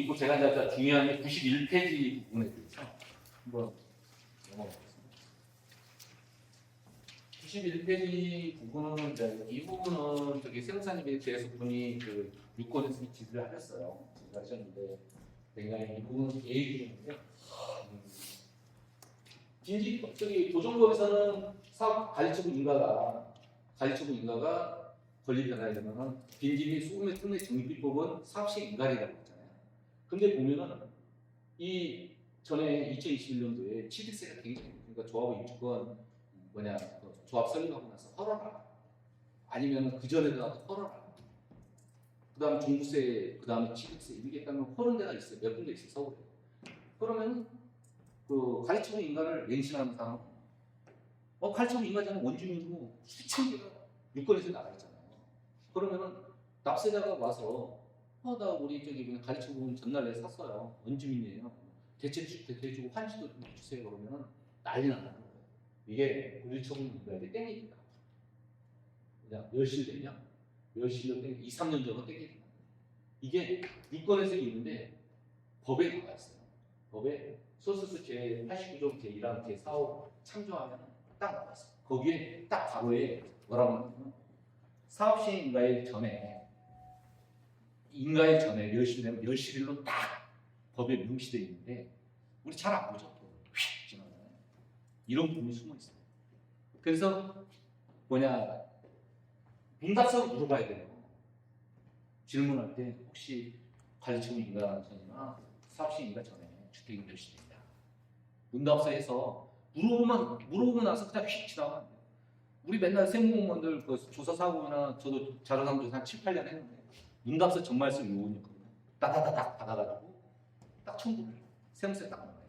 있고 제가 이제 중요한 게 91페이지 부분에 대해서 한번 넘어가겠습니다. 91페이지 부분은 이제 이 부분은 저기 세무사님에 대해서 분이 그 유권에서 지시를 하셨어요. 하셨는데 굉장히 이 부분은 예의인데 음, 빈집 저기 도정법에서는 사업 관리처분 인가가 관리처분 인가가 권리 변화에 되면은 빈집 및 소금의 특례 정비법은 사업시행 인가리라고. 근데 보면은 이 전에 2021년도에 취득세가 굉장히 그러니까 조합의 입주권 뭐냐 그 조합 설립하고 나서 헐어라 아니면 그 전에도 헐어라 그 다음 종부세 그 다음에 취득세 이게 따면 헐은 데가 있어요. 몇 군데 있어요 서울에. 그러면 그 가르치는 인간을 맹신하는 사람. 어 가르치는 인간자는 원주민이고 수천 개가 유권에서 나가 있잖아요. 그러면은 납세자가 와서 어나 우리 저기 그냥 가르치고 전날 내 샀어요. 원주민이에요. 대체 주택 대주고 환시도 좀 주세요. 그러면은 난리 나는 거예요. 이게 물리처분 인가에 땡입니다. 그냥 몇실 되냐 몇실로 땡 2, 3년 전으로 땡깁니다 이게 유권에서 있는데 법에 나와 있어요. 법에 소스스 제 89조 제 1항 제 4호 참조하면 딱 나와 있어요. 거기에 딱 바로에 뭐라고 하냐면 사업시행 인가일 전에 인가일 전에 멸실되면 멸실일로 딱 법에 명시되어 있는데 우리 잘 안 보죠. 휙 지나가요. 이런 부분이 숨어 있어요. 그래서 뭐냐 문답서로 물어봐야 돼요. 질문할 때 혹시 관리처분 인가 전이나 사업시행 인가 전에 주택이 멸실됐냐 문답서에서 물어보면 물어보고 나서 그냥 휙 지나가면 안 돼요. 우리 맨날 세무공무원들 그 조사 사고나 저도 자료상 조사 한 7, 8년 했는데 문답서 정말서 요원이었거든요. 따다다닥 받아가지고 딱 청구를. 세무세 딱 넣어요.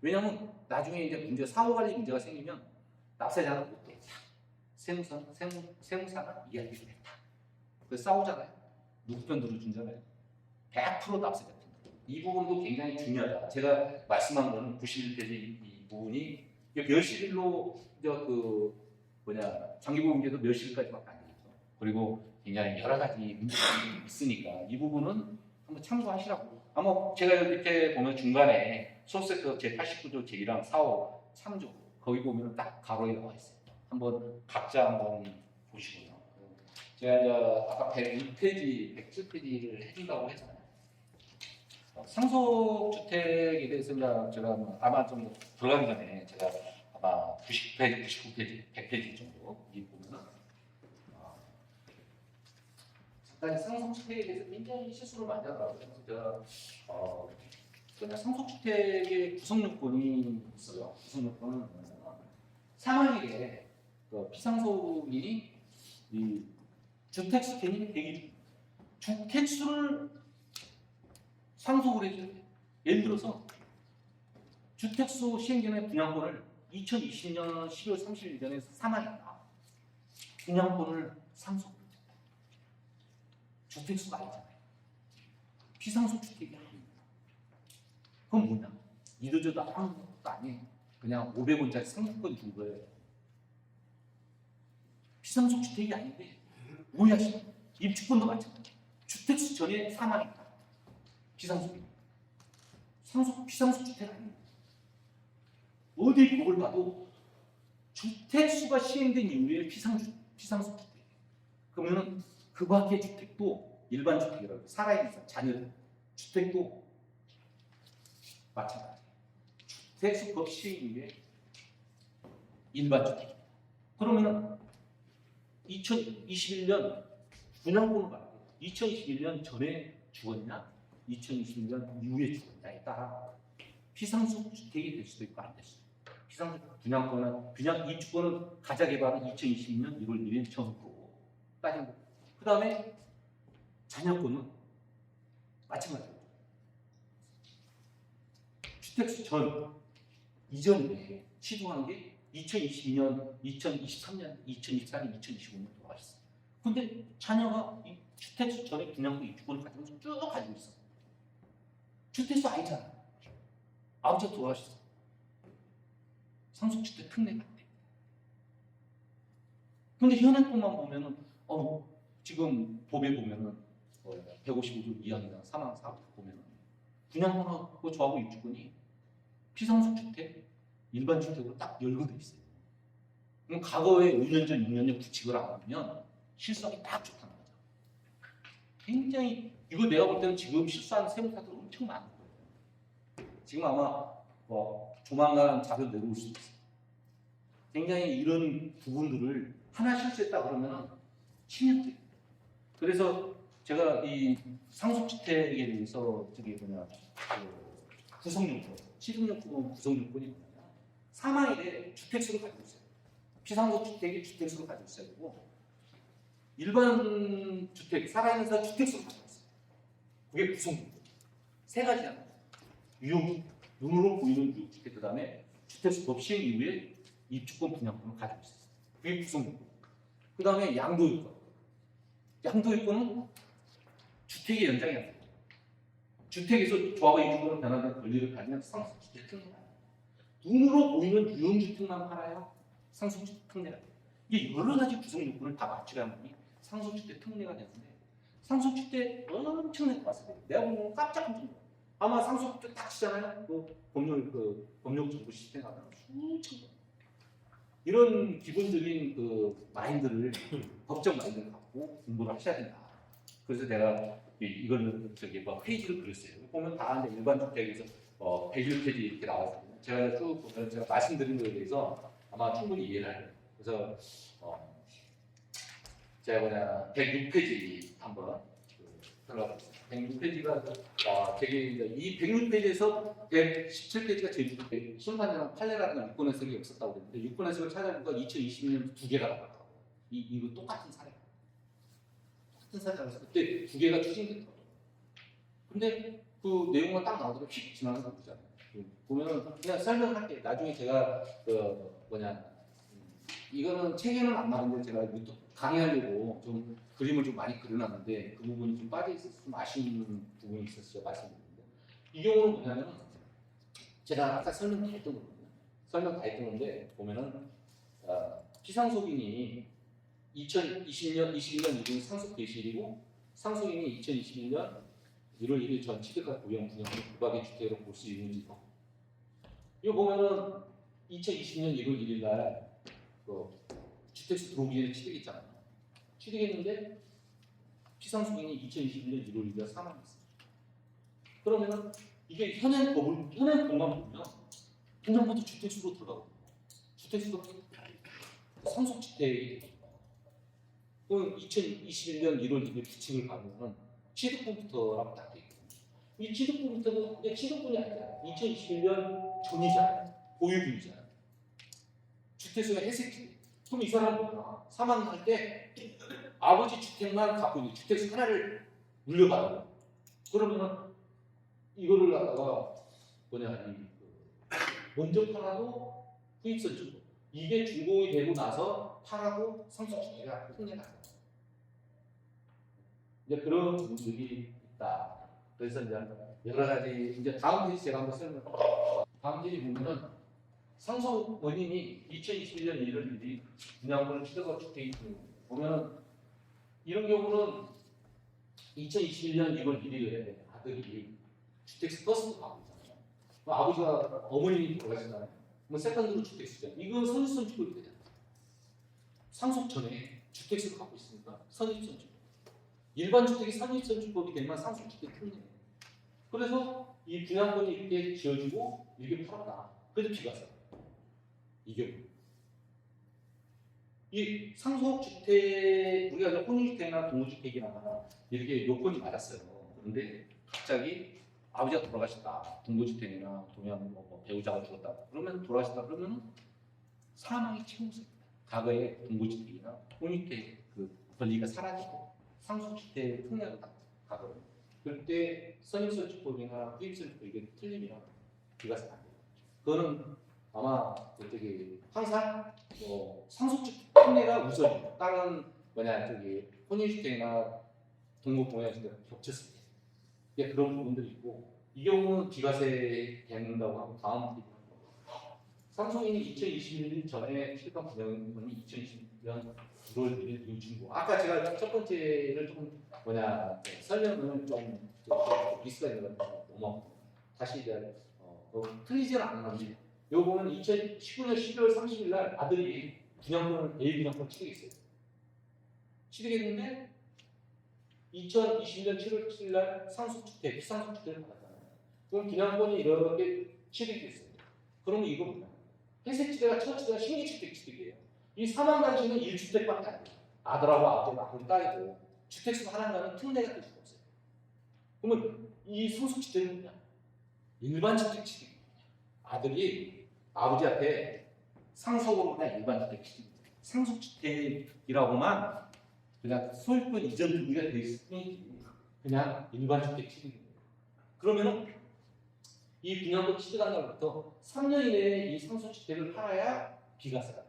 왜냐면 나중에 이제 문제 사후 관리 문제가 생기면 납세자는 못 돼. 세무사 세무 세무사가 이해하기 됐다. 그래서 싸우잖아요. 누구 편 들어준잖아요. 100% 납세자 편. 이 부분도 굉장히 중요하다. 제가 말씀한 거는 91페이지 이 부분이 멸실로 저그 뭐냐 장기보험제도 몇 시까지밖에 안 되죠. 그리고 굉장히 여러 가지 문제가 있으니까 이 부분은 한번 참고하시라고. 아마 제가 이렇게 보면 중간에 소스세터 제 89조 제 1항 4호 3조 거기 보면 딱 가로에 나와 있어요. 한번 각자 한번 보시고요. 제가 이제 아까 102페이지, 107페이지를 해준다고 했잖아요. 어, 상속주택에 대해서 이제 제가 뭐 아마 좀 들어가기 전에 제가 아마 90페이지, 99페이지, 100페이지 정도 이 보면은 어, 잠깐 상속주택에 대해서 굉장히 실수를 많이 하더라고요. 그래서 제가 어, 그냥 상속주택의 구성 요건이 있어요. 구성 요건은 뭐냐면 사망일에 그 피상속인이 이 주택수 개념이 되기 주택수를 상속을 돼. 예를 들어서 주택수 시행 전에 분양권을 2020년 12월 30일 전에 사망했다. 분양권을 상속. 주택수가 아니잖아요. 피상속 주택이 아닙니다. 그건 뭐냐? 이도저도 아무것도 아니에요. 그냥 500원짜리 상속권 준 거예요. 피상속 주택이 아닌데 오해하시면 입주권도 마찬가지. 주택수 전에 사망했다. 피상속이. 상속 피상속 주택 아닙니다. 어디 법을 봐도 주택수가 시행된 이후에 피상주, 피상속 주택. 그러면은 그 밖의 주택도 일반 주택이라고. 살아있는 자녀 주택도 마찬가지. 주택수 법 시행 이후에 일반 주택. 그러면은 2021년 분양권을 받고 2021년 전에 죽었냐? 2021년 이후에 죽었냐에 따라 피상속 주택이 될 수도 있고 안 될 수도 있고 피상속 분양권은 분양 입주권은 가자 개발은 2022년 1월 1일 처음 거고 따진 거. 그 다음에 자녀권은 마찬가지로 주택수 전 이전에 시도한 게 2022년, 2023년, 2024년, 2025년 돌아가셨어요. 근데 자녀가 이 주택수 전에 분양권 입주권을 가지고 쭉 가지고 있어. 주택수 아니잖아. 아버지가 돌아가셨어. 상속주택 안 돼. 근데 현행법만 보면은, 어, 지금 법에 보면은, 뭐 155조 2항이나 3항 4부 보면은, 분양권하고 저하고 입주권이 피상속 주택, 일반 주택으로 딱 열거돼 있어요. 그럼 과거에 5년 전, 6년 전 구축을 안 하면 실수하기 딱 좋다는 거죠. 굉장히 이거 내가 볼 때는 지금 실수하는 세무사들 엄청 많은 거예요. 지금 아마 뭐 조만간 자료 내려올 수도 있어요. 굉장히 이런 부분들을 하나 실수했다 그러면 10년 돼. 그래서 제가 이 상속주택에 대해서 저기 뭐냐 그 구성요건, 취득요건 구성요건이 뭐냐 사망일에 주택수를 가지고 있어요. 피상속주택이 주택수를 가지고 있어야 되고 일반 주택 살아있는 사람 주택수를 가지고 있어요. 그게 구성요건. 세 가지잖아요. 유용 눈으로 보이는 유주택 그 다음에 주택수 법 시행 이후에 입주권 분양권을 가지고 있어요. 그게 구성요건. 그 다음에 양도요건. 양도요건은 주택의 연장이 아니에요. 주택에서 조합의 이주권을 변하는 권리를 가지면 상속주택 특례가 아니에요. 눈으로 보이는 유형주택만 팔아야 상속주택 특례가 돼요. 이게 여러 가지 구성 요건을 다 맞추려면 상속주택 특례가 되는데 상속주택 엄청나게 봤어요. 내가 보면 깜짝 놀랐어요. 아마 상속주택 딱 치잖아요. 그 법률 그 법령 정보 시스템 가면 수천 건. 이런 기본적인 그 마인드를 법적 마인드를 갖고 공부를 하셔야 된다. 그래서 내가 이- 이거는 저기 뭐 페이지를 그렸어요. 보면 다 일반 주택에서 어, 101페이지 이렇게 나와서 제가 쭉 보면 제가 말씀드린 거에 대해서 아마 충분히 이해를 할 거예요. 그래서 어, 제가 뭐냐 106페이지 한번 그 들어가 보겠습니다. 106페이지가 어, 되게 이제 이 106페이지에서 117페이지가 제주도 심판이랑 판례라는 유권 해석이 없었다고 그랬는데 유권 해석을 찾아보니까 2020년 두 개가 나왔다고. 이 이거 똑같은 사례. 똑같은 사례라서 그때 두 개가 추진됐다고. 근데 그 내용만 딱 나오더니 휙 지나가는 거 보잖아요. 보면은 그냥 설명할게. 나중에 제가 그 뭐냐 음, 이거는 책에는 안 나오는데 제가 강의하려고 좀 그림을 좀 많이 그려놨는데 그 부분이 좀 빠져 있어서 좀 아쉬운 부분이 있었어요. 말씀드리는데 이 경우는 뭐냐면 제가 아까 설명 다 했던 거거든요. 설명 다 했던 건데 보면은 어, 피상속인이 2020년 21년 1일 상속 개시일이고 상속인이 2021년 1월 1일 전 취득한 고용 분양을 부박의 주택으로 볼 수 있는지 이거 보면은 2020년 1월 1일 날 그 주택수 들어오기 전에 취득했잖아요. 취득했는데 피상속인이 2021년 1월 1일 사망했어요. 그러면은 이게 현행 법을 현행 법만 보면 현장부터 주택수로 들어가고 주택수가 상속주택이 그럼 2021년 1월 1일 규칙을 가면은 취득분부터라고 딱 돼 있거든요. 이 취득분부터는 취득분이 아니잖아요. 2021년 전이잖아요. 보유분이잖아요. 주택수가 해색주택. 그럼 이 뭐야? 사망할 때 아버지 주택만 갖고 있는 주택수 하나를 물려받는 거야. 그러면 이거를 갖다가 뭐냐 이 그, 먼저 팔아도 후입선 주고 이게 준공이 되고 나서 상속주택가 특례가 안 돼. 이제 그런 부분들이 있다. 그래서 이제 여러 가지 이제 다음 페이지 제가 한번 설명. 다음 페이지 보면은 상속 원인이 2021년 1월 1일 분양권을 취득한 주택이 보면 이런 경우는 2021년 1월 1일에 아들이 주택수 버스로 가고 있잖아요. 그럼 아버지가 어머님이 돌아가시잖아요. 뭐 세컨드로 주택수잖아요. 이건 선입선출이 되잖아요. 상속 전에 주택수를 갖고 있으니까 선입선출. 일반 주택이 선입선출법이 되면 상속 주택 특례예요. 그래서 이 분양권이 이렇게 지어지고 이렇게 팔았다. 그래도 비과세. 이 경우. 이 상속 주택 우리가 이제 혼인주택이나 동호주택이나 이렇게 요건이 맞았어요. 그런데 갑자기 아버지가 돌아가셨다. 동거주택이나 동양 뭐, 뭐 배우자가 죽었다. 그러면 돌아가셨다 그러면 사망이 최우선입니다. 과거에 동거주택이나 혼인주택 그 권리가 사라지고 상속주택 특례가 가거든요. 그때 선입선출법이나 후입선출법 이게 틀리면 비과세 안 돼요. 그거는 아마 저기 항상 뭐 상속주택 특례가 우선이에요. 다른 뭐냐 저기 혼인주택이나 동거동양주택 겹쳤을 때 이게 그런 부분들이 있고 이 경우는 비과세 되는다고 하고 다음 페이지 상속인이 2021년 전에 취득한 분양권이 2020년 1월 1일 이후 중고. 아까 제가 첫 번째를 조금 뭐냐 네, 설명을 좀 리스가 있는 것 같아서 넘어. 다시 이제 어, 어, 틀리지는 건지 요거는 2019년 12월 30일 날 아들이 분양권을 A 분양권 취득했어요. 취득했는데 2020년 7월 7일 날 상속주택, 비상속주택을 받았잖아요. 그럼 분양권이 이렇게 취득됐어요. 그러면 이거 뭐냐? 회색지대가 첫지대가 신규주택 취득이에요. 이 사망단지는 1주택밖에 안 돼요. 아들하고 아버지가 아무리 따이고 주택수가 하나가는 특례가 될 수가 없어요. 그러면 이 상속주택은 뭐냐? 일반 주택 취득. 아들이 아버지한테 상속으로 그냥 일반 주택 취득. 상속 주택이라고만 그냥 소유권 이전 등기가 돼 있을 뿐이지 그냥 일반 주택 취득입니다. 그러면은 이 분양권 취득한 날부터 3년 이내에 이 상속 주택을 팔아야 비과세가.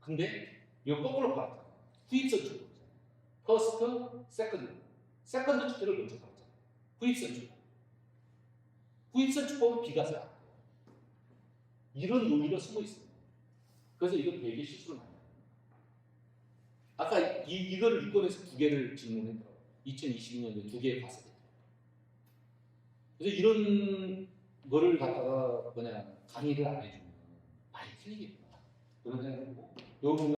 근데 이거 거꾸로 팔았다. 후입선출. 퍼스트, 세컨드. 세컨드 주택을 먼저 팔았잖아. 후입선출. 후입선출법은 비과세가 안 돼요. 이런 논리가 숨어 있어요. 그래서 이건 되게 실수를 많이 해요. 아까 이, 이거를 이권에서 두 개를 질문했더라고요. 2022년에 두 개의 과세가. 그래서 이런 거를 갖다가 뭐냐 강의를 안 해주면 많이 틀리겠구나 그런 요 부분